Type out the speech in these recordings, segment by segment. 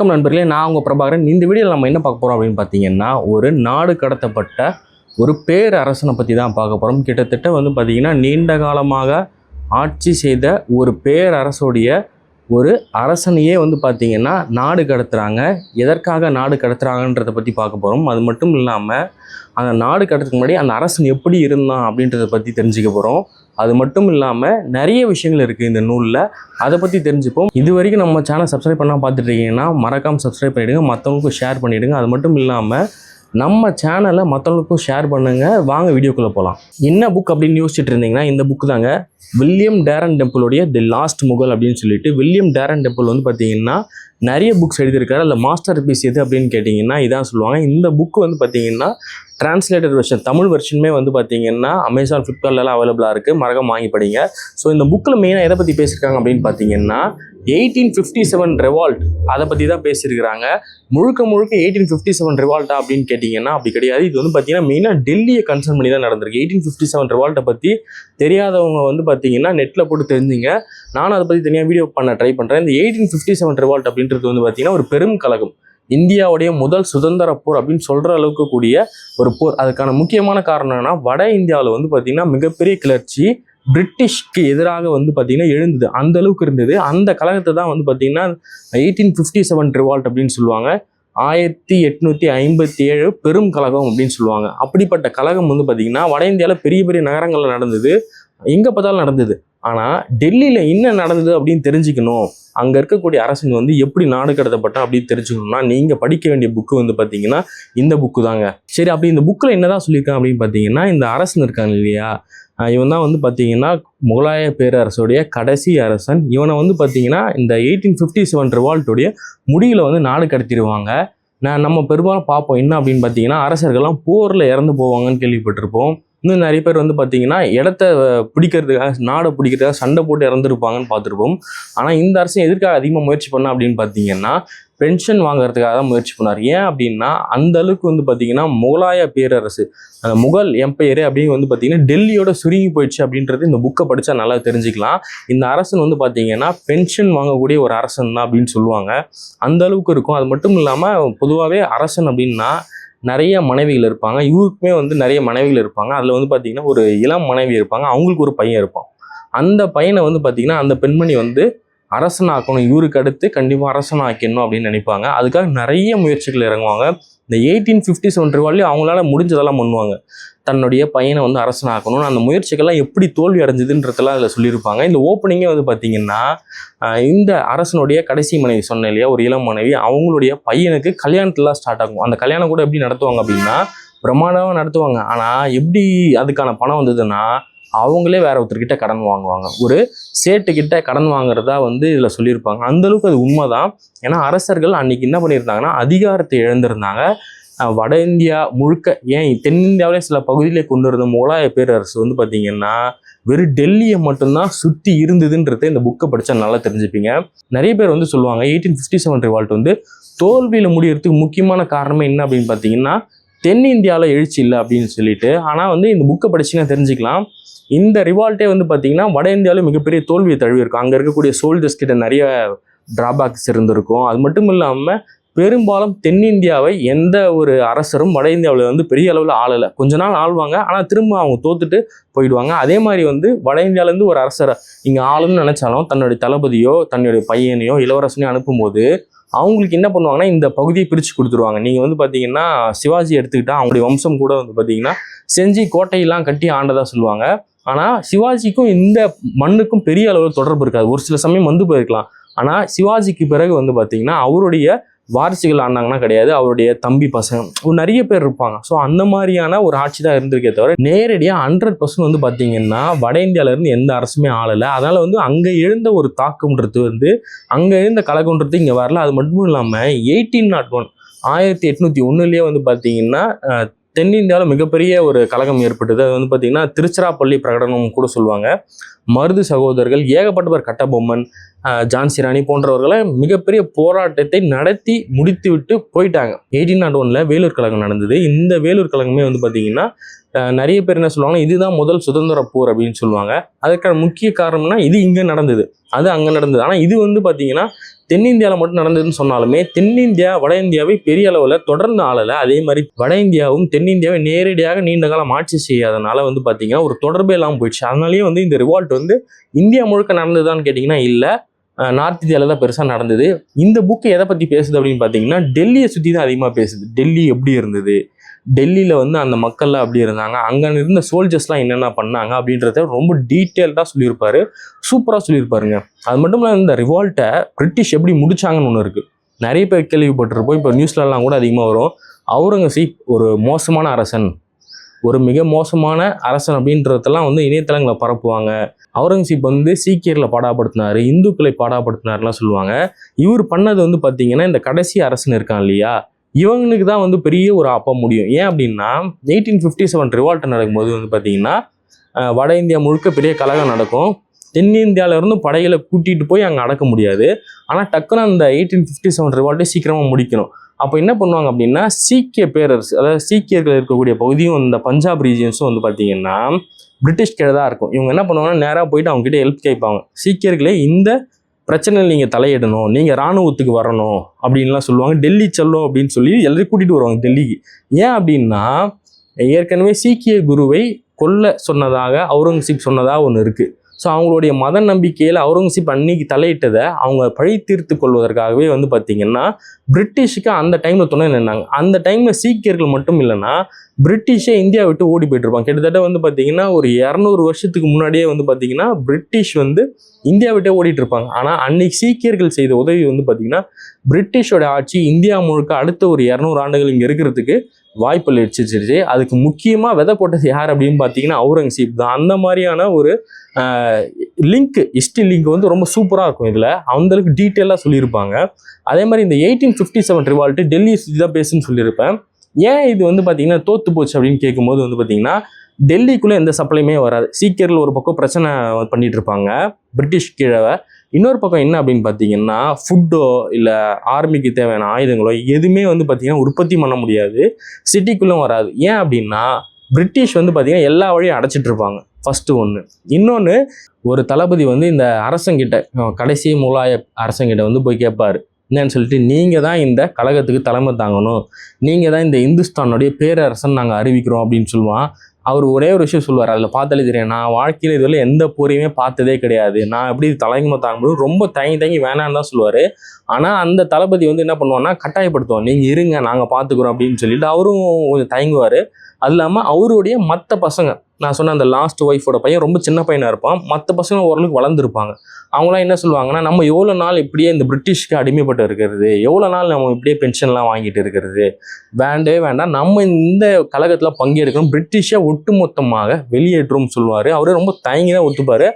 வணக்கம் நண்பர்களே நான் உங்கள் பிரபாகரன். இந்த வீடியோவில் நம்ம என்ன பார்க்க போகிறோம் அப்படின்னு பார்த்தீங்கன்னா ஒரு நாடு கடத்தப்பட்ட ஒரு பேரரசனை பற்றி தான் பார்க்க போகிறோம் கிட்டத்தட்ட வந்து பார்த்திங்கன்னா நீண்ட காலமாக ஆட்சி செய்த ஒரு பேரரசுடைய ஒரு அரசனையே வந்து பார்த்திங்கன்னா நாடு கடத்துகிறாங்க எதற்காக நாடு கடத்துகிறாங்கன்றதை பற்றி பார்க்க போகிறோம் அது மட்டும் இல்லாமல் அந்த நாடு கடத்துக்கு முன்னாடி அந்த அரசன் எப்படி இருந்தான் அப்படின்றத பற்றி தெரிஞ்சுக்க போகிறோம் அது மட்டும் இல்லாமல் நிறைய விஷயங்கள் இருக்குது இந்த நூலில். அதை பற்றி தெரிஞ்சுப்போம். இது வரைக்கும் நம்ம சேனல் சப்ஸ்கிரைப் பண்ணால் பார்த்துட்டு இருக்கீங்கன்னா மறக்காமல் சப்ஸ்கிரைப் பண்ணிவிடுங்க மற்றவங்களுக்கும் ஷேர் பண்ணிவிடுங்க அது மட்டும் இல்லாமல் நம்ம சேனலை மற்றவங்களுக்கும் ஷேர் பண்ணுங்கள் வாங்க வீடியோக்குள்ளே போகலாம் என்ன புக் அப்படின்னு யோசிச்சுட்டு இருந்தீங்கன்னா இந்த புக்கு தாங்க வில்லியம் டேரன் டெம்பிளுடைய தி லாஸ்ட் முகல் அப்படின்னு சொல்லிட்டு வில்லியம் டேரன் டெம்பிள் வந்து பார்த்தீங்கன்னா நிறைய புக்ஸ் எழுதியிருக்காரு. அதில் மாஸ்டர் பீஸ் எது அப்படின்னு கேட்டிங்கன்னா இதான் சொல்லுவாங்க. இந்த புக் வந்து பார்த்தீங்கன்னா டிரான்ஸ்லேட்டட் வெர்ஷன் தமிழ் வெர்ஷனுமே வந்து பார்த்தீங்கன்னா அமேசான் ஃப்ளிப்கார்ட்லலாம் அவைலபிளாக இருக்குது மறக்காம வாங்கி படிங்க. ஸோ இந்த புக்கில் மெயினாக எதை பற்றி பேசியிருக்காங்க அப்படின்னு பார்த்தீங்கன்னா எயிட்டீன் ஃபிஃப்டி செவன் ரெவால்ட் அதை பற்றி தான் பேசியிருக்கிறாங்க முழுக்க முழுக்க எயிட்டீன் ஃபிஃப்டி செவன் ரிவால்ட்டா அப்படின்னு கேட்டிங்கன்னா அப்படி கிடையாது. இது வந்து பார்த்தீங்கன்னா மெயினாக டெல்லியை கன்சர்ன் பண்ணி தான் நடந்திருக்கு. எயிட்டீன் ஃபிஃப்டி செவன் ரிவால்ட்டை பற்றி தெரியாதவங்க வந்து பார்த்தீங்கன்னா நெட்டில் போட்டு தெரிஞ்சுங்க. நானும் அதை பற்றி தனியாக வீடியோ பண்ண ட்ரை பண்ணுறேன் இந்த எயிட்டீன் ஃபிஃப்டி செவன் ரிவால்ட் அப்படின்றது வந்து பார்த்தீங்கன்னா ஒரு பெரும் கழகம். இந்தியாவுடைய முதல் சுதந்திர போர் அப்படின்னு சொல்கிற அளவுக்கு கூடிய ஒரு போர். அதுக்கான முக்கியமான காரணம் என்னன்னா வட இந்தியாவில் வந்து பார்த்திங்கன்னா மிகப்பெரிய கிளர்ச்சி பிரிட்டிஷ்க்கு எதிராக வந்து பார்த்திங்கன்னா எழுந்தது. அந்த அளவுக்கு இருந்தது. அந்த கழகத்தை தான் வந்து பார்த்தீங்கன்னா எயிட்டீன் ஃபிஃப்டி செவன் ரிவால்ட் அப்படின்னு சொல்லுவாங்க. ஆயிரத்தி எட்நூற்றி ஐம்பத்தி ஏழு பெரும் கழகம் அப்படின்னு சொல்லுவாங்க. அப்படிப்பட்ட கழகம் வந்து பார்த்தீங்கன்னா வட இந்தியாவில் பெரிய பெரிய நகரங்களில் நடந்தது. எங்கே பார்த்தாலும் நடந்தது. ஆனால் டெல்லியில் என்ன நடந்தது அப்படின்னு தெரிஞ்சுக்கணும். அங்கே இருக்கக்கூடிய அரசன் வந்து எப்படி நாடு கடத்தப்பட்டான் அப்படின்னு தெரிஞ்சுக்கணும்னா நீங்கள் படிக்க வேண்டிய புக்கு வந்து பார்த்தீங்கன்னா இந்த புக்கு தாங்க. சரி அப்படி இந்த புக்கில் என்னதான் சொல்லியிருக்கான் அப்படின்னு பார்த்தீங்கன்னா இந்த அரசன் இருக்காங்க இல்லையா? இவன் தான் வந்து பார்த்தீங்கன்னா முகலாய பேரரசுடைய கடைசி அரசன். இவனை வந்து பார்த்தீங்கன்னா இந்த எயிட்டீன் ஃபிஃப்டி செவன் ரிவால்ட்டுடைய முடியில் வந்து நாடு கடத்திடுவாங்க. நான் நம்ம பெரும்பாலும் பார்ப்போம். என்ன அப்படின்னு பார்த்தீங்கன்னா அரசர்கள்லாம் போரில் இறந்து போவாங்கன்னு கேள்விப்பட்டிருப்போம். இன்னும் நிறைய பேர் வந்து பார்த்தீங்கன்னா இடத்த பிடிக்கிறதுக்காக நாடை பிடிக்கிறதுக்காக சண்டை போட்டு இறந்துருப்பாங்கன்னு பார்த்துருப்போம். ஆனால் இந்த அரசன் எதற்காக அதிகமாக முயற்சி பண்ணா அப்படின்னு பார்த்தீங்கன்னா பென்ஷன் வாங்குறதுக்காக தான் முயற்சி பண்ணார் ஏன் அப்படின்னா அந்த அளவுக்கு வந்து பார்த்தீங்கன்னா முகலாய பேரரசு அந்த முகல் எம்பையர் அப்படின்னு வந்து பார்த்தீங்கன்னா டெல்லியோட சுருங்கி போயிடுச்சு அப்படின்றது இந்த புக்கை படித்தா நல்லா தெரிஞ்சுக்கலாம். இந்த அரசன் வந்து பார்த்தீங்கன்னா பென்ஷன் வாங்கக்கூடிய ஒரு அரசன் தான் அப்படின்னு சொல்லுவாங்க. அந்த அளவுக்கு இருக்கும். அது மட்டும் இல்லாமல் பொதுவாகவே அரசன் அப்படின்னா நிறைய மனைவிகள் இருப்பாங்க. இவருக்குமே வந்து நிறைய மனைவிகள் இருப்பாங்க. அதில் வந்து பார்த்தீங்கன்னா ஒரு இளம் மனைவி இருப்பாங்க. அவங்களுக்கு ஒரு பையன் இருப்பான். அந்த பையனை வந்து பார்த்தீங்கன்னா அந்த பெண்மணி வந்து அரசனாக்கணும். இவருக்கு அடுத்து கண்டிப்பாக அரசனாக்கணும் அப்படின்னு நினைப்பாங்க. அதுக்காக நிறைய முயற்சிகள் இறங்குவாங்க. இந்த எயிட்டீன் ஃபிஃப்டி செவன் ரிவால்லையும் அவங்களால முடிஞ்சதெல்லாம் பண்ணுவாங்க. தன்னுடைய பையனை வந்து அரசனாக்கணும்னு அந்த முயற்சிகள்லாம் எப்படி தோல்வி அடைஞ்சதுன்றதெல்லாம் அதில் சொல்லியிருப்பாங்க. இந்த ஓப்பனிங்கே வந்து பார்த்தீங்கன்னா இந்த அரசனுடைய கடைசி மனைவி சொன்னேன் இல்லையா? ஒரு இளம் மனைவி. அவங்களுடைய பையனுக்கு கல்யாணத்துலாம் ஸ்டார்ட் ஆகும். அந்த கல்யாணம் கூட எப்படி நடத்துவாங்க அப்படின்னா பிரமாண்டமாக நடத்துவாங்க. ஆனால் எப்படி அதுக்கான பணம் வந்ததுன்னா அவங்களே வேற ஒருத்தர்கிட்ட கடன் வாங்குவாங்க. ஒரு சேட்டுக்கிட்ட கடன் வாங்குறதா வந்து இதில் சொல்லியிருப்பாங்க. அந்தளவுக்கு அது அது உண்மைதான். ஏன்னா அரசர்கள் அன்னைக்கு என்ன பண்ணியிருந்தாங்கன்னா அதிகாரத்தை இழந்திருந்தாங்க. வட இந்தியா முழுக்க ஏன் தென்னிந்தியாவிலே சில பகுதியிலே கொண்டு இருந்த முகலாய பேரரசு வந்து பார்த்தீங்கன்னா வெறும் டெல்லியை மட்டும்தான் சுற்றி இருந்ததுன்றதை இந்த புக்கை படித்தா நல்லா தெரிஞ்சுப்பீங்க. நிறைய பேர் வந்து சொல்லுவாங்க எயிட்டீன் ஃபிஃப்டி செவன் ரிவால்ட் வந்து தோல்வியில் முடியறதுக்கு முக்கியமான காரணமே என்ன அப்படின்னு பார்த்தீங்கன்னா தென்னிந்தியாவில் எழுச்சி இல்லை அப்படின்னு சொல்லிட்டு. ஆனால் வந்து இந்த புக்கை படிச்சீங்கன்னா தெரிஞ்சுக்கலாம். இந்த ரிவால்ட்டே வந்து பார்த்தீங்கன்னா வட இந்தியாவில் மிகப்பெரிய தோல்வியை தழுவி இருக்கும் அங்கே இருக்கக்கூடிய சோல்ஜர்ஸ் கிட்ட நிறைய டிராபேக்ஸ் இருந்திருக்கும். அது மட்டும் இல்லாமல் பெரும்பாலும் தென்னிந்தியாவை எந்த ஒரு அரசரும் வட இந்தியாவில் வந்து பெரிய அளவில் ஆளலை. கொஞ்ச நாள் ஆள்வாங்க ஆனால் திரும்ப அவங்க தோத்துட்டு போயிடுவாங்க. அதே மாதிரி வந்து வட இந்தியாவிலேருந்து ஒரு அரசரை இங்கே ஆளுன்னு நினச்சாலும் தன்னுடைய தளபதியோ தன்னுடைய பையனையோ இளவரசனையோ அனுப்பும்போது அவங்களுக்கு என்ன பண்ணுவாங்கன்னா இந்த பகுதியை பிரித்து கொடுத்துருவாங்க. நீங்கள் வந்து பார்த்தீங்கன்னா சிவாஜி எடுத்துக்கிட்டால் அவங்களுடைய வம்சம் கூட வந்து பார்த்தீங்கன்னா செஞ்சு கோட்டையெல்லாம் கட்டி ஆண்டதாக சொல்லுவாங்க. ஆனால் சிவாஜிக்கும் இந்த மண்ணுக்கும் பெரிய அளவில் தொடர்பு இருக்காது. ஒரு சில சமயம் வந்து போயிருக்கலாம். ஆனால் சிவாஜிக்கு பிறகு வந்து பார்த்தீங்கன்னா அவருடைய வாரிசுகள் ஆனாங்கன்னா கிடையாது. அவருடைய தம்பி பசங்க ஒரு நிறைய பேர் இருப்பாங்க. ஸோ அந்த மாதிரியான ஒரு ஆட்சி தான் இருந்திருக்கே தவிர நேரடியாக ஹண்ட்ரட் பர்சன்ட் வந்து பார்த்தீங்கன்னா வட இந்தியாவிலேருந்து எந்த அரசுமே ஆளலை. அதனால் வந்து அங்கே எழுந்த ஒரு தாக்கம்ன்றது வந்து அங்கே எழுந்த கழகம்ன்றது இங்கே வரல. அது மட்டும் இல்லாமல் எயிட்டீன் நாட் ஒன் ஆயிரத்தி எட்நூற்றி ஒன்றுலேயே வந்து பார்த்தீங்கன்னா தென்னிந்தியாவில் மிகப்பெரிய ஒரு கழகம் ஏற்பட்டது. அது வந்து பார்த்தீங்கன்னா திருச்சிராப்பள்ளி பிரகடனம் கூட சொல்லுவாங்க. மருது சகோதரர்கள் ஏகப்பட்டவர் கட்டபொம்மன் ஜான்சி ராணி போன்றவர்களை மிகப்பெரிய போராட்டத்தை நடத்தி முடித்து விட்டு போயிட்டாங்க. எயிட்டீன் நாட் ஒன்ல வேலூர் கழகம் நடந்தது. இந்த வேலூர் கழகமே வந்து பார்த்தீங்கன்னா நிறைய பேர் என்ன சொல்லுவாங்கன்னா இதுதான் முதல் சுதந்திர போர் அப்படின்னு சொல்லுவாங்க. அதுக்கான முக்கிய காரணம்னா இது இங்கே நடந்தது. அது அங்கே நடந்தது. ஆனால் இது வந்து பார்த்தீங்கன்னா தென்னிந்தியாவில் மட்டும் நடந்ததுன்னு சொன்னாலுமே தென்னிந்தியா வட இந்தியாவை பெரிய அளவில் தொடர்ந்து ஆளலை. அதே மாதிரி வட இந்தியாவும் தென்னிந்தியாவை நேரடியாக நீண்ட காலம் ஆட்சி செய்யாதனால வந்து பார்த்தீங்கன்னா ஒரு தொடர்பே இல்லாமல் போயிடுச்சு. அதனாலேயே வந்து இந்த ரிவால்ட் வந்து இந்தியா முழுக்க நடந்ததான்னு கேட்டிங்கன்னா இல்லை. நார்த் இந்தியாவில் தான் பெருசாக நடந்தது. இந்த புக்கு எதை பற்றி பேசுது அப்படின்னு பார்த்தீங்கன்னா டெல்லியை சுற்றி தான் அதிகமாக பேசுது. டெல்லி எப்படி இருந்தது? டெல்லியில் வந்து அந்த மக்கள்லாம் அப்படி இருந்தாங்க. அங்கே இருந்த சோல்ஜர்ஸ்லாம் என்னென்ன பண்ணாங்க அப்படின்றத ரொம்ப டீட்டெயில்டாக சொல்லியிருப்பார். சூப்பராக சொல்லியிருப்பாருங்க. அது மட்டும் இல்லாமல் இந்த ரிவால்ட்டை பிரிட்டிஷ் எப்படி முடிச்சாங்கன்னு ஒன்று இருக்குது நிறைய பேர் கேள்விப்பட்டிருப்போம். இப்போ நியூஸ்லலாம் கூட அதிகமாக வரும். அவுரங்கசீப் ஒரு மோசமான அரசன். ஒரு மிக மோசமான அரசன் அப்படின்றதெல்லாம் வந்து இணையதளங்களை பரப்புவாங்க. அவுரங்கசீப் வந்து சீக்கியரில் பாடாப்படுத்தினார் இந்துக்களை பாடாப்படுத்தினார்லாம் சொல்லுவாங்க. இவர் பண்ணது வந்து பார்த்தீங்கன்னா இந்த கடைசி அரசன் இருக்கான் இல்லையா? இவங்களுக்கு தான் வந்து பெரிய ஒரு அப்போ முடியும். ஏன் அப்படின்னா எயிட்டீன் ஃபிஃப்டி செவன் ரிவால்ட் நடக்கும்போது வந்து பார்த்தீங்கன்னா வட இந்தியா முழுக்க பெரிய கலகம் நடக்கும். தென்னிந்தியாவிலேருந்து படைகளை கூட்டிகிட்டு போய் அங்கே அடக்க முடியாது. ஆனால் டக்குன்னு அந்த எயிட்டீன் ஃபிஃப்டி செவன் ரிவால்ட்டை சீக்கிரமாக முடிக்கணும். அப்போ என்ன பண்ணுவாங்க அப்படின்னா சீக்கிய பேரரசு அதாவது சீக்கியர்கள் இருக்கக்கூடிய பகுதியும் இந்த பஞ்சாப் ரீஜியன்ஸும் வந்து பார்த்தீங்கன்னா பிரிட்டிஷ் கீழே தான் இருக்கும். இவங்க என்ன பண்ணுவாங்கன்னா நேராக போயிட்டு அவங்க கிட்ட ஹெல்ப் கேட்பாங்க. சீக்கியர்களே இந்த பிரச்சனையில் நீங்கள் தலையிடணும் நீங்கள் இராணுவத்துக்கு வரணும் அப்படின்லாம் சொல்லுவாங்க. டெல்லி செல்லும் அப்படின்னு சொல்லி எல்லாரையும் கூட்டிகிட்டு வருவாங்க டெல்லிக்கு. ஏன் அப்படின்னா ஏற்கனவே சீக்கிய குருவை கொல்ல சொன்னதாக அவுரங்கசீப் சொன்னதாக ஒன்று இருக்குது ஸோ அவங்களுடைய மத நம்பிக்கையில் அவுரங்கசீப் அன்னைக்கு தலையிட்டதை அவங்க பழி தீர்த்து கொள்வதற்காகவே வந்து பார்த்திங்கன்னா பிரிட்டிஷுக்கு அந்த டைமில் துணை நின்னாங்க. அந்த டைமில் சீக்கியர்கள் மட்டும் இல்லைன்னா பிரிட்டிஷே இந்தியா விட்டு ஓடி போயிட்டுருப்பாங்க. கிட்டத்தட்ட வந்து பார்த்தீங்கன்னா ஒரு இரநூறு வருஷத்துக்கு முன்னாடியே வந்து பார்த்தீங்கன்னா பிரிட்டிஷ் வந்து இந்தியா விட்டே ஓடிட்டு இருப்பாங்க ஆனால் அன்னைக்கு சீக்கியர்கள் செய்த உதவி வந்து பார்த்தீங்கன்னா பிரிட்டிஷோட ஆட்சி இந்தியா முழுக்க அடுத்த ஒரு இரநூறு ஆண்டுகள் இங்கே இருக்கிறதுக்கு வாய்ப்பு அளிச்சிருச்சு அதுக்கு முக்கியமாக விதை போட்டது யார் அப்படின்னு பார்த்தீங்கன்னா அவுரங்கசீப் தான். அந்த மாதிரியான ஒரு லிங்க் ஹிஸ்ட்ரி லிங்க் வந்து ரொம்ப சூப்பராக இருக்கும் இதில். அந்தளவுக்கு டீட்டெயிலாக சொல்லியிருப்பாங்க. அதே மாதிரி இந்த eighteen fifty seven revolt Delhi சுற்றி தான் பேசுன்னு சொல்லியிருப்பேன். ஏன் இது வந்து பார்த்தீங்கன்னா தோத்து போச்சு அப்படின்னு கேட்கும்போது வந்து பார்த்தீங்கன்னா டெல்லிக்குள்ளே எந்த சப்ளையுமே வராது. சீக்கியரில் ஒரு பக்கம் பிரச்சனை பண்ணிகிட்டு இருப்பாங்க. பிரிட்டிஷ் கீழே இன்னொரு பக்கம் என்ன அப்படின்னு பார்த்தீங்கன்னா ஃபுட்டோ இல்லை ஆர்மிக்கு தேவையான ஆயுதங்களோ எதுவுமே வந்து பார்த்திங்கன்னா உற்பத்தி பண்ண முடியாது. சிட்டிக்குள்ளே வராது. ஏன் அப்படின்னா பிரிட்டிஷ் வந்து பார்த்தீங்கன்னா எல்லா வழியும் அடைச்சிட்டு இருப்பாங்க. ஃபஸ்ட்டு ஒன்று இன்னொன்று ஒரு தளபதி வந்து இந்த அரசங்கிட்ட கடைசி முலாய அரசங்கிட்ட வந்து போய் கேட்பாரு. என்னன்னு சொல்லிட்டு நீங்கள் தான் இந்த கழகத்துக்கு தலைமை தாங்கணும். நீங்கள் தான் இந்த இந்துஸ்தானுடைய பேரரசன் நாங்கள் அறிவிக்கிறோம் அப்படின்னு சொல்லுவான். அவர் ஒரே ஒரு விஷயம் சொல்லுவார் அதில் பார்த்தாலே தெரியும் நான் வாழ்க்கையில் இதுவரை எந்த போரையுமே பார்த்ததே கிடையாது. நான் எப்படி தலைமை தாங்கும்போது ரொம்ப தயங்கி தயங்கி வேணான்னு தான் சொல்லுவார். ஆனால் அந்த தளபதி வந்து என்ன பண்ணுவான்னா கட்டாயப்படுத்துவோம் நீங்கள் இருங்க நாங்கள் பார்த்துக்குறோம் அப்படின்னு சொல்லிட்டு அவரும் கொஞ்சம் தயங்குவார். அது இல்லாமல் அவருடைய மற்ற பசங்க நான் சொன்ன அந்த லாஸ்ட் ஒய்ஃபோட பையன் ரொம்ப சின்ன பையனாக இருப்பான். மற்ற பசங்க ஓரளவுக்கு வளர்ந்துருப்பாங்க. அவங்களாம் என்ன சொல்லுவாங்கன்னா நம்ம எவ்வளோ நாள் இப்படியே இந்த பிரிட்டிஷ்க்கு அடிமைப்பட்டு இருக்கிறது எவ்வளோ நாள் நம்ம இப்படியே பென்ஷன்லாம் வாங்கிட்டு இருக்கிறது வேண்டவே வேண்டாம். நம்ம இந்த கழகத்தில் பங்கேற்கணும். பிரிட்டிஷை ஒட்டுமொத்தமாக வெளியேற்றோம்னு சொல்லுவார். அவரே ரொம்ப தயங்கி தான் ஒத்துப்பார்.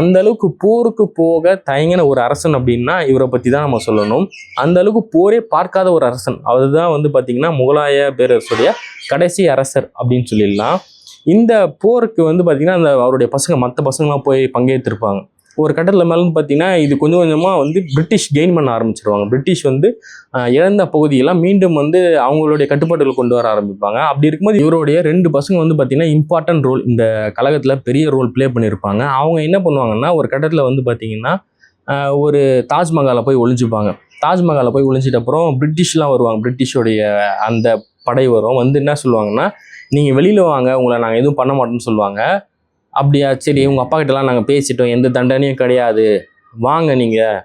அந்த அளவுக்கு போருக்கு போக தயங்கின ஒரு அரசன் அப்படின்னா இவரை பற்றி தான் நம்ம சொல்லணும். அந்த அளவுக்கு போரே பார்க்காத ஒரு அரசன். அதுதான் வந்து பார்த்திங்கன்னா முகலாய பேரரசுடைய கடைசி அரசர். அப்படின்னு சொல்லிடலாம். இந்த போருக்கு வந்து பார்த்திங்கன்னா அந்த அவருடைய பசங்க மற்ற பசங்களாம் போய் பங்கேற்றிருப்பாங்க. ஒரு கட்டத்தில் மேலே பார்த்தீங்கன்னா இது கொஞ்சம் கொஞ்சமாக வந்து பிரிட்டிஷ் கெயின் பண்ண ஆரம்பிச்சிருவாங்க. பிரிட்டிஷ் வந்து இழந்த பகுதியெல்லாம் மீண்டும் வந்து அவங்களுடைய கட்டுப்பாடுகள் கொண்டு வர ஆரம்பிப்பாங்க. அப்படி இருக்கும்போது இவருடைய ரெண்டு பசங்க வந்து பார்த்திங்கன்னா இம்பார்ட்டன்ட் ரோல் இந்த கழகத்தில் பெரிய ரோல் ப்ளே பண்ணியிருப்பாங்க. அவங்க என்ன பண்ணுவாங்கன்னா ஒரு கட்டத்தில் வந்து பார்த்திங்கன்னா ஒரு தாஜ்மஹாலை போய் ஒழிஞ்சுப்பாங்க தாஜ்மஹாலை போய் ஒளிஞ்சிட்ட அப்புறம் பிரிட்டிஷ்லாம் வருவாங்க. பிரிட்டிஷோடைய அந்த படை வரும். வந்து என்ன சொல்லுவாங்கன்னா நீங்கள் வெளியில் வாங்க உங்களை நாங்கள் எதுவும் பண்ண மாட்டோம்னு சொல்லுவாங்க. அப்படியா? சரி உங்கள் அப்பா கிட்டலாம் நாங்கள் பேசிட்டோம். எந்த தண்டனையும் கிடையாது. வாங்க நீங்கள்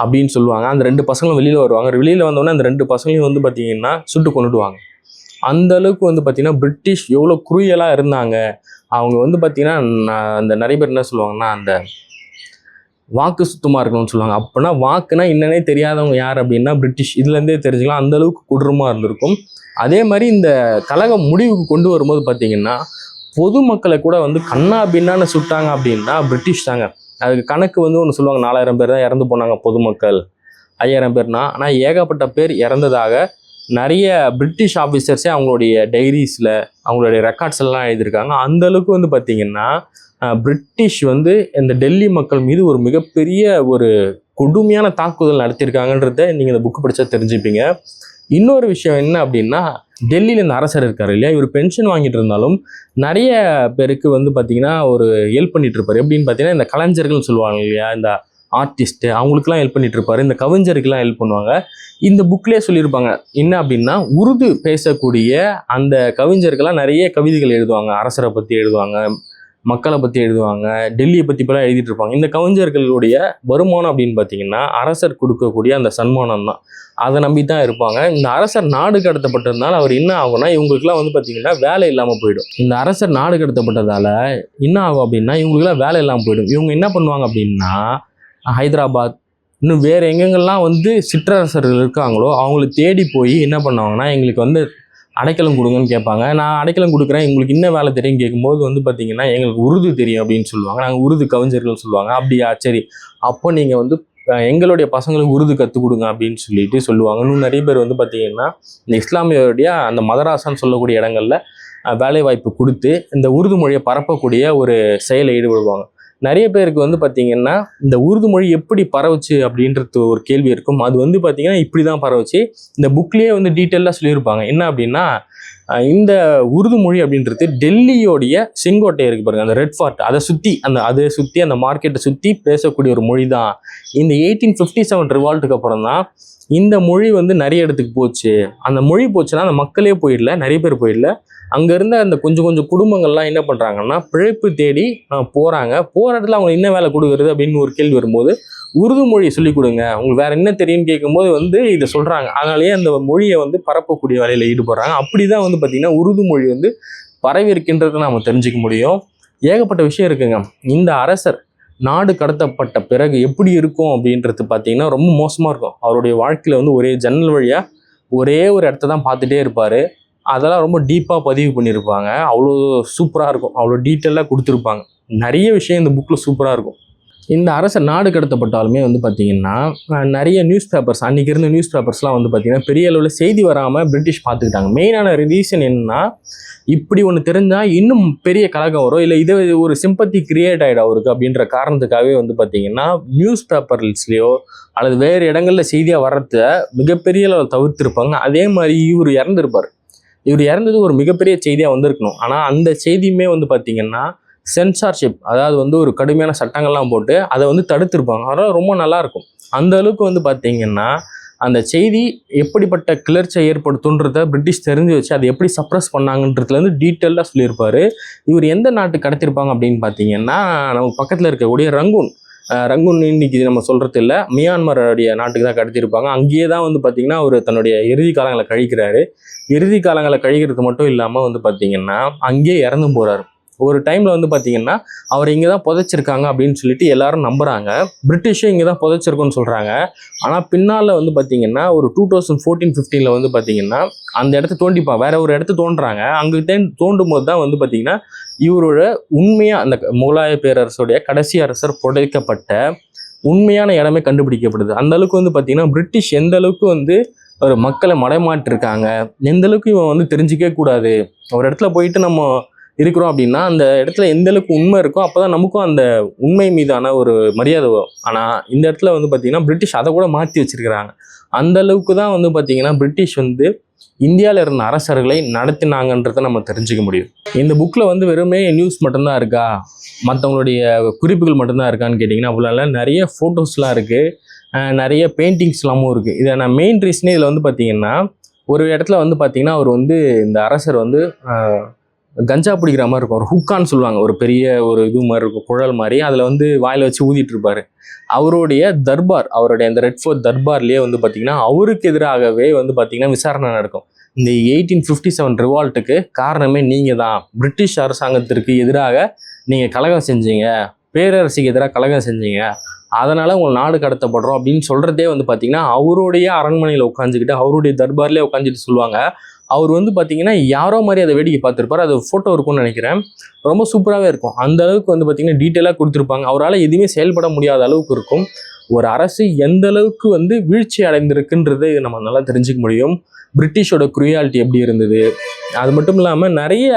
அப்படின்னு சொல்லுவாங்க. அந்த ரெண்டு பசங்களும் வெளியில் வருவாங்க. வெளியில் வந்தோடனே அந்த ரெண்டு பசங்களையும் வந்து பார்த்தீங்கன்னா சுட்டு கொண்டுடுவாங்க அந்த அளவுக்கு வந்து பார்த்தீங்கன்னா பிரிட்டிஷ் எவ்வளோ குறுயலாக இருந்தாங்க. அவங்க வந்து பார்த்தீங்கன்னா நான் அந்த நிறைய பேர் என்ன சொல்லுவாங்கன்னா அந்த வாக்கு சுத்தமாக இருக்கணும்னு சொல்லுவாங்க. அப்படின்னா வாக்குனா என்னன்னே தெரியாதவங்க யார் அப்படின்னா பிரிட்டிஷ். இதுலேருந்தே தெரிஞ்சுக்கலாம். அந்த அளவுக்கு கொடூரமாக இருந்திருக்கும். அதே மாதிரி இந்த கழகம் முடிவுக்கு கொண்டு வரும்போது பார்த்தீங்கன்னா பொதுமக்களை கூட வந்து கண்ணா பின்னான்னு சுட்டாங்க அப்படின்னா பிரிட்டிஷ் தாங்க. அதுக்கு கணக்கு வந்து ஒன்று சொல்லுவாங்க நாலாயிரம் பேர் தான் இறந்து போனாங்க பொதுமக்கள். ஐயாயிரம் பேர்னா ஆனால் ஏகப்பட்ட பேர் இறந்ததாக நிறைய பிரிட்டிஷ் ஆஃபீஸர்ஸே அவங்களுடைய டைரிஸில் அவங்களுடைய ரெக்கார்ட்ஸ் எல்லாம் எழுதியிருக்காங்க. அந்த அளவுக்கு வந்து பார்த்திங்கன்னா பிரிட்டிஷ் வந்து இந்த டெல்லி மக்கள் மீது ஒரு மிகப்பெரிய ஒரு கொடுமையான தாக்குதல் நடத்தியிருக்காங்கன்றத நீங்கள் இந்த புக்கு படித்தா தெரிஞ்சுப்பீங்க. இன்னொரு விஷயம் என்ன அப்படின்னா டெல்லியில் இந்த அரசர் இருக்கார் இல்லையா? இவர் பென்ஷன் வாங்கிட்டு இருந்தாலும் நிறைய பேருக்கு வந்து பார்த்தீங்கன்னா ஒரு ஹெல்ப் பண்ணிட்டு இருப்பார். எப்படின்னு பார்த்தீங்கன்னா இந்த கலைஞர்கள்னு சொல்லுவாங்க இல்லையா? இந்த ஆர்டிஸ்ட்டு அவங்களுக்குலாம் ஹெல்ப் பண்ணிட்டு இருப்பாரு. இந்த கவிஞருக்கெலாம் ஹெல்ப் பண்ணுவாங்க. இந்த புக்லேயே சொல்லியிருப்பாங்க. என்ன அப்படின்னா உருது பேசக்கூடிய அந்த கவிஞர்கள்லாம் நிறைய கவிதைகள் எழுதுவாங்க. அரசரை பற்றி எழுதுவாங்க. மக்களை பற்றி எழுதுவாங்க டெல்லியை பற்றி இப்போலாம் எழுதிட்டு இருப்பாங்க. இந்த கவிஞர்களுடைய வருமானம் அப்படின்னு பார்த்தீங்கன்னா அரசர் கொடுக்கக்கூடிய அந்த சன்மானம் தான். அதை நம்பி தான் இருப்பாங்க. இந்த அரசர் நாடு கடத்தப்பட்டதுனால அவர் என்ன ஆகும்னா இவங்களுக்குலாம் வந்து பார்த்தீங்கன்னா வேலை இல்லாமல் போயிடும். இந்த அரசர் நாடு கடத்தப்பட்டதால் என்ன ஆகும் அப்படின்னா இவங்களுக்குலாம் வேலை இல்லாமல் போயிடும். இவங்க என்ன பண்ணுவாங்க அப்படின்னா ஹைதராபாத் இன்னும் வேறு எங்கெங்கெல்லாம் வந்து சிற்றரசர்கள் இருக்காங்களோ அவங்கள தேடி போய் என்ன பண்ணுவாங்கன்னா எங்களுக்கு வந்து அடைக்கலம் கொடுங்கன்னு கேட்பாங்க. நான் அடைக்கலம் கொடுக்குறேன். உங்களுக்கு என்ன வேலை தெரியும் கேட்கும்போது வந்து பார்த்தீங்கன்னா எங்களுக்கு உருது தெரியும் அப்படின்னு சொல்லுவாங்க. நாங்கள் உருது கவிஞர்கள் சொல்லுவாங்க. அப்படியா? சரி. அப்போ நீங்கள் வந்து எங்களுடைய பசங்களுக்கு உருது கற்றுக் கொடுங்க அப்படின்னு சொல்லிட்டு சொல்லுவாங்க. இன்னும் நிறைய பேர் வந்து பார்த்தீங்கன்னா இந்த இஸ்லாமியருடைய அந்த மதராசான்னு சொல்லக்கூடிய இடங்களில் வேலைவாய்ப்பு கொடுத்து இந்த உருது மொழியை பரப்பக்கூடிய ஒரு செயலை ஈடுபடுவாங்க. நிறைய பேருக்கு வந்து பார்த்தீங்கன்னா இந்த உருது மொழி எப்படி பரவுச்சு அப்படின்றது ஒரு கேள்வி இருக்கும். அது வந்து பார்த்தீங்கன்னா இப்படி தான் பரவுச்சு. இந்த புக்லேயே வந்து டீட்டெயிலாக சொல்லியிருப்பாங்க. என்ன அப்படின்னா இந்த உருது மொழி அப்படின்றது டெல்லியோடைய செங்கோட்டை இருக்கு பாருங்க. அந்த ரெட் ஃபார்ட் அதை சுற்றி அந்த அதை சுற்றி அந்த மார்க்கெட்டை சுற்றி பேசக்கூடிய ஒரு மொழி தான் இந்த எயிட்டீன் ஃபிஃப்டி செவன் ரிவால்ட்டுக்கு அப்புறம் தான் இந்த மொழி வந்து நிறைய இடத்துக்கு போச்சு. அந்த மொழி போச்சுன்னா அந்த மக்களே போயிடல நிறைய பேர் போயிடல. அங்கே இருந்த அந்த கொஞ்சம் கொஞ்சம் குடும்பங்கள்லாம் என்ன பண்ணுறாங்கன்னா பிழைப்பு தேடி போகிறாங்க போகிற இடத்துல அவங்க என்ன வேலை கொடுக்குறது அப்படின்னு ஒரு கேள்வி வரும்போது உருது மொழி சொல்லிக் கொடுங்க. உங்களுக்கு வேறு என்ன தெரியும்னு கேட்கும்போது வந்து இதை சொல்கிறாங்க அதனாலேயே அந்த மொழியை வந்து பரப்பக்கூடிய வேலையில் ஈடுபடுறாங்க. அப்படி தான் வந்து பார்த்திங்கன்னா உருது மொழி வந்து பரவி இருக்கின்றதை நம்ம தெரிஞ்சுக்க முடியும். ஏகப்பட்ட விஷயம் இருக்குங்க. இந்த அரசர் நாடு கடத்தப்பட்ட பிறகு எப்படி இருக்கும் அப்படின்றது பார்த்தீங்கன்னா ரொம்ப மோசமாக இருக்கும். அவருடைய வாழ்க்கையில் வந்து ஒரே ஜன்னல் வழியாக ஒரே ஒரு இடத்த தான் பார்த்துட்டே இருப்பார். அதெல்லாம் ரொம்ப டீப்பாக பதிவு பண்ணியிருப்பாங்க. அவ்வளோ சூப்பராக இருக்கும். அவ்வளோ டீட்டெயிலாக கொடுத்துருப்பாங்க. நிறைய விஷயம் இந்த புக்கில் சூப்பராக இருக்கும். இந்த அரசு நாடு கடத்தப்பட்டாலுமே வந்து பார்த்திங்கன்னா நிறைய நியூஸ் பேப்பர்ஸ் அன்றைக்கி இருந்த நியூஸ் பேப்பர்ஸ்லாம் வந்து பார்த்திங்கன்னா பெரிய அளவில் செய்தி வராமல் பிரிட்டிஷ் பார்த்துக்கிட்டாங்க. மெயினான ரீசன் என்னன்னா இப்படி ஒன்று தெரிஞ்சால் இன்னும் பெரிய கலகம் வரும். இல்லை இதை ஒரு சிம்பத்தி கிரியேட் ஆகிடும் அவருக்கு அப்படின்ற காரணத்துக்காகவே வந்து பார்த்திங்கன்னா நியூஸ் பேப்பர்ஸ்லேயோ அல்லது வேறு இடங்களில் செய்தியாக வர்றத மிகப்பெரிய அளவில் தவிர்த்திருப்பாங்க. அதே மாதிரி இவர் இறந்துருப்பார். இவர் இறந்தது ஒரு மிகப்பெரிய செய்தியாக வந்திருக்கணும். ஆனால் அந்த செய்தியுமே வந்து பார்த்திங்கன்னா சென்சார்ஷிப் அதாவது வந்து ஒரு கடுமையான சட்டங்கள்லாம் போட்டு அதை வந்து தடுத்திருப்பாங்க. அதெல்லாம் ரொம்ப நல்லா இருக்கும் அந்த அளவுக்கு வந்து பார்த்தீங்கன்னா அந்த செய்தி எப்படிப்பட்ட கிளர்ச்சியை ஏற்படுத்துன்றத பிரிட்டிஷ் தெரிஞ்சு வச்சு அதை எப்படி சப்ரஸ் பண்ணாங்கன்றதுலேருந்து டீட்டெயிலாக சொல்லியிருப்பார். இவர் எந்த நாட்டுக்கு கடத்திருப்பாங்க அப்படின்னு பார்த்தீங்கன்னா நமக்கு பக்கத்தில் இருக்கக்கூடிய ரங்கூன். ரங்கூன் இன்னைக்கு நம்ம சொல்கிறது இல்லை மியான்மருடைய நாட்டுக்கு தான் கடத்தியிருப்பாங்க அங்கேயே தான் வந்து பார்த்திங்கன்னா அவர் தன்னுடைய இறுதி காலங்களை கழிக்கிறாரு. இறுதி காலங்களை கழிக்கிறது மட்டும் இல்லாமல் வந்து பார்த்திங்கன்னா அங்கேயே இறந்து போகிறாரு ஒரு டைமில் வந்து பார்த்திங்கன்னா அவர் இங்கே தான் புதைச்சிருக்காங்க அப்படின்னு சொல்லிட்டு எல்லாரும் நம்புகிறாங்க பிரிட்டிஷும் இங்கே தான் புதைச்சிருக்கோன்னு சொல்கிறாங்க ஆனால் பின்னால் வந்து பார்த்திங்கன்னா ஒரு டூ தௌசண்ட் ஃபோர்டீன் ஃபிஃப்டீனில் வந்து பார்த்திங்கன்னா அந்த இடத்த தோண்டிப்பா வேற ஒரு இடத்த தோன்றாங்க அங்கே தோண்டும் போது தான் வந்து பார்த்திங்கன்னா இவரோட உண்மையாக அந்த முகலாய பேரரசுடைய கடைசி அரசர் புதைக்கப்பட்ட உண்மையான இடமே கண்டுபிடிக்கப்படுது. அந்த அளவுக்கு வந்து பார்த்திங்கன்னா பிரிட்டிஷ் எந்த அளவுக்கு வந்து ஒரு மக்களை மடைமாட்டிருக்காங்க எந்த அளவுக்கு இவன் வந்து தெரிஞ்சிக்கவே கூடாது? ஒரு இடத்துல போயிட்டு நம்ம இருக்கிறோம் அப்படின்னா அந்த இடத்துல எந்த அளவுக்கு உண்மை இருக்கோ அப்பதான் நமக்கும் அந்த உண்மை மீதான ஒரு மரியாதை வரும். ஆனால் இந்த இடத்துல வந்து பார்த்தீங்கன்னா பிரிட்டிஷ் அதை கூட மாற்றி வச்சிருக்கிறாங்க. அந்த அளவுக்கு தான் வந்து பார்த்திங்கன்னா பிரிட்டிஷ் வந்து இந்தியாவில் இருந்த அரசர்களை நடத்தினாங்கன்றதை நம்ம தெரிஞ்சுக்க முடியும். இந்த புக்கில் வந்து வெறுமே நியூஸ் மட்டும்தான் இருக்கா? மற்றவங்களுடைய குறிப்புகள் மட்டும்தான் இருக்கான்னு கேட்டிங்கன்னா அவ்வளோ நிறைய ஃபோட்டோஸ்லாம் இருக்குது நிறைய பெயிண்டிங்ஸ்லாமும் இருக்குது இதை நான் மெயின் ரீசனே இதில் வந்து பார்த்தீங்கன்னா ஒரு இடத்துல வந்து பார்த்திங்கன்னா அவர் வந்து இந்த அரசர் வந்து கஞ்சா பிடிக்கிற மாதிரி இருக்கும். ஒரு ஹுக்கான்னு சொல்லுவாங்க. ஒரு பெரிய ஒரு இது மாதிரி இருக்கும். குழல் மாதிரி. அதில் வந்து வாயில் வச்சு ஊதிட்டு இருப்பாரு. அவருடைய தர்பார் அவருடைய அந்த ரெட் ஃபோர்ட் தர்பார்லேயே வந்து பார்த்தீங்கன்னா அவருக்கு எதிராகவே வந்து பார்த்தீங்கன்னா விசாரணை நடக்கும். இந்த எயிட்டீன் ஃபிஃப்டி செவன் ரிவால்ட்டுக்கு காரணமே நீங்கள் தான் பிரிட்டிஷ் அரசாங்கத்திற்கு எதிராக நீங்கள் கலகம் செஞ்சீங்க. பேரரசுக்கு எதிராக கலகம் செஞ்சீங்க. அதனால் உங்கள் நாடு கடத்தப்படுறோம் அப்படின்னு சொல்கிறதே வந்து பார்த்தீங்கன்னா அவருடைய அரண்மனையில் உட்காந்துக்கிட்டு அவருடைய தர்பார்லேயே உட்காந்துட்டு சொல்லுவாங்க. அவர் வந்து பார்த்தீங்கன்னா யாரோ மாதிரி அதை வேடிக்கை பார்த்துருப்பார். அது ஃபோட்டோ இருக்கும்னு நினைக்கிறேன். ரொம்ப சூப்பராகவே இருக்கும். அந்த அளவுக்கு வந்து பார்த்தீங்கன்னா டீட்டெயிலாக கொடுத்துருப்பாங்க. அவரால் எதுவுமே செயல்பட முடியாத அளவுக்கு இருக்கும். ஒரு அரசு எந்த அளவுக்கு வந்து வீழ்ச்சி அடைந்திருக்குன்றதை நம்ம நல்லா தெரிஞ்சுக்க முடியும். பிரிட்டிஷோட குரியாலிட்டி எப்படி இருந்தது? அது மட்டும் இல்லாமல் நிறைய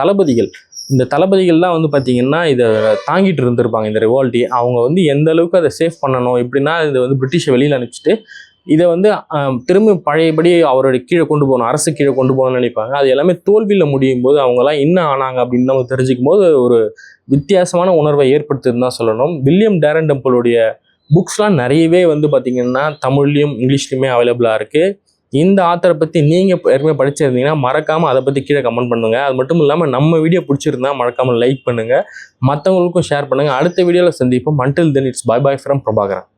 தளபதிகள். இந்த தளபதிகள்லாம் வந்து பார்த்தீங்கன்னா இதை தாங்கிட்டு இருந்திருப்பாங்க இந்த ரிவால்ட்டி அவங்க வந்து எந்த அளவுக்கு அதை சேஃப் பண்ணணும்? எப்படின்னா இதை வந்து பிரிட்டிஷை வெளியில் அனுப்பிச்சிட்டு இதை வந்து திரும்ப பழையபடி அவருடைய கீழே கொண்டு போகணும் அரசு கீழே கொண்டு போகணும்னு நினைப்பாங்க. அது எல்லாமே தோல்வியில் முடியும் போது அவங்கெல்லாம் என்ன ஆனாங்க அப்படின்னு நம்ம தெரிஞ்சுக்கும் போது ஒரு வித்தியாசமான உணர்வை ஏற்படுத்துதுன்னு தான் சொல்லணும். வில்லியம் டேரன் டெம்பிளுடைய புக்ஸ்லாம் நிறையவே வந்து பார்த்திங்கன்னா தமிழ்லையும் இங்கிலீஷ்லேயுமே அவைலபிளாக இருக்குது இந்த ஆத்தரை பற்றி நீங்கள் ஏற்கனவே படிச்சிருந்தீங்கன்னா மறக்காமல் அதை பற்றி கீழே கமெண்ட் பண்ணுங்கள் அது மட்டும் இல்லாமல் நம்ம வீடியோ பிடிச்சிருந்தா மறக்காமல் லைக் பண்ணுங்கள் மற்றவங்களுக்கும் ஷேர் பண்ணுங்கள் அடுத்த வீடியோவில் சந்திப்போம். மண்டில் then it's bye bye from Prabhakaran